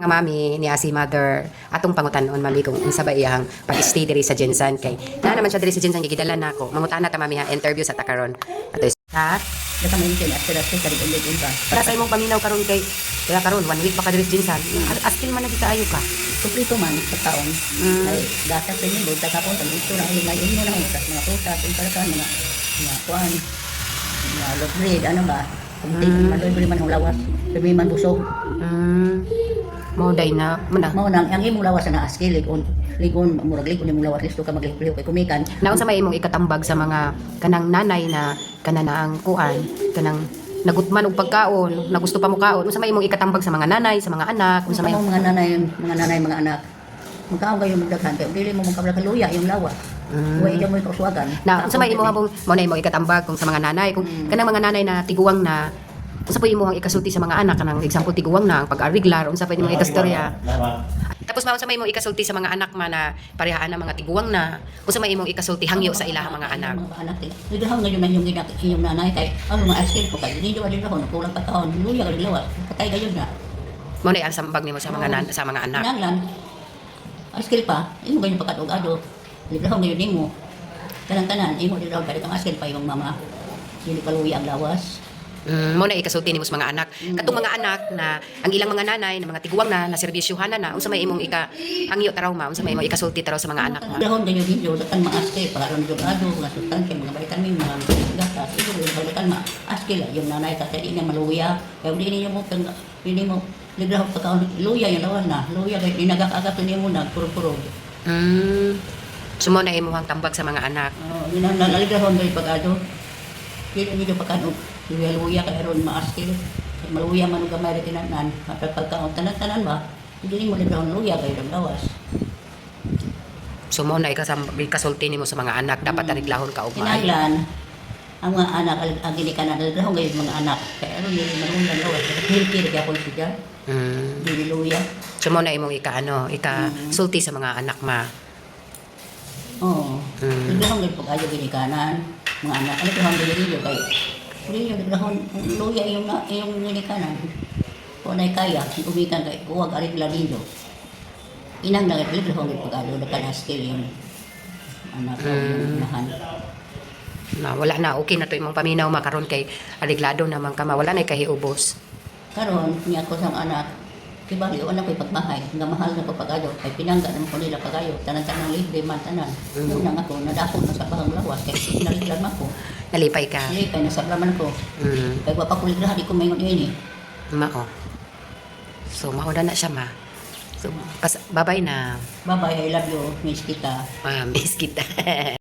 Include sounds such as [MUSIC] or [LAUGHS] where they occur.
nga mami ni si mother atong pangutanon mami kung unsa ba iyang pag-stay diri sa Jensan kay na naman siya diri sa Jensan gigidala na ako mangutana ta mami ha interview sa takaron ato is ha Basta may itin at sila sa rin ulit ba. para sa imong paminaw karon kay kaya karon one week pa ka diri sa Jensan askin man na kita ayo ka Kumplito man sa taon. Mm. Ay data sa inyo, buta ka po, pag ito na ay ngayon mo na sa mga prutas, yung talaga, mga mga kuan, mga loaf bread, ano ba? Kung Mm. maluloy man ang lawas, man busog. mm mo day na man na Mao nang ang imong lawas na aski ligon, ligon murag ligon imong lawas listo ka maglipliw kay kumikan. naon sa may imong ikatambag sa mga kanang nanay na kana na ang kuan kanang nagutman og pagkaon nagusto pa mo kaon unsa may imong ikatambag sa mga nanay sa mga anak unsa Sa may mga nanay, mga nanay, mga anak, magkaon kayo magdaghan kay dili mo magkabla kaluya yung lawas. Mm. Huwag mo ikausuwagan. Na, unsa may imuhang mo na imo ikatambag kung sa mga nanay kung Mm. kanang mga nanay na tiguwang na unsa po imuhang ikasulti sa mga anak kanang example tiguwang na ang pag-ariglar unsa pa imong ikastorya tapos mao unsa may imong ikasulti sa mga anak man na parehaan na mga tiguwang na unsa may imong ikasulti hangyo sa ilahang mga anak Mga anak eh. Nagdahon ngayon na yung ginak yung nanay kay ano mga askin ko kay daw din ako kulang pa taon. Luya ka lawas. Patay gayon na. mo na ang sambag nimo sa mga nan sa mga anak Nanglan. Askil pa, imo ganyan pakatog-ado. Nagdahon ngayon nimo. Tanan-tanan, imo din daw kay ang askil pa yung mama. Dili pa luya ang lawas. Mm, mo na ikasulti nimo sa mga anak. Katong mga anak na ang ilang mga nanay na mga tiguwang na na serbisyuhan na na unsa may imong ika hangyo taraw ma unsa may imong ikasulti taraw sa mga anak ma. Dahon din yung datan mga askil para ron yung ado, mga sustansya, mga vitamin, mga gatas. Ito yung datan mga askil yung nanay kasi di na maluya. Kaya hindi niyo mo pang hindi mo Ligrahon pa kaon luya yung lawas na. Luya kay inagak-agak niyo mo na puro-puro. Mm. So mo na imong tambag sa mga anak. Oh, ang ba yung pag-ado. Dili niyo pagkano. Luya-luya kay aron maaskil. Maluya man ang gamay tinanan. Kapag pagkaon tanan-tanan ba? Hindi mo ligrahon luya kay ang lawas. So mo na ikasam ikasulti nimo sa mga anak dapat Mm. ariglahon ka og maayo. Kinahanglan, ang mga anak, ang- ang ginikanan, naligrahon kayo mga anak. Kaya aron nila marunong lawas. Hilkir kaya po siya. Mm. Dili luya. So mo na imong ika ano, ika Mm. sulti sa mga anak ma. Oo. Mm. Ligrahon kayo pag-ayo ginikanan. Mga anak, ano ligrahon kayo ninyo kay Hindi yung ligrahon, luya yung, na- yung ginikanan. Kung na kaya, umikan kay huwag arigla ninyo. Inang na ligrahon kayo pag-ayo, nakanaskil yung anak ko, yung Mm. mahan. Na wala na okay na to imong paminaw makaron kay ariglado naman ka ma wala na kahiubos. Karon niya ko sang anak, kibali o na ko'y pagbahay, nga mahal na ko pagayo, kay pinangga naman ko nila pagayo, tanan-tanan libre man tanan. Mm. Una nga ko, nadako na sa bahang lawas, kay naliglan man ko. Nalipay ka. Dili kay nasablaman ko, Mm. kay wapa ko ligrahan, di ko mayon ini. Mao. So mauna na siya ma. So pas babay na. Bye-bye, I love you, miss kita. Ah, miss kita. [LAUGHS]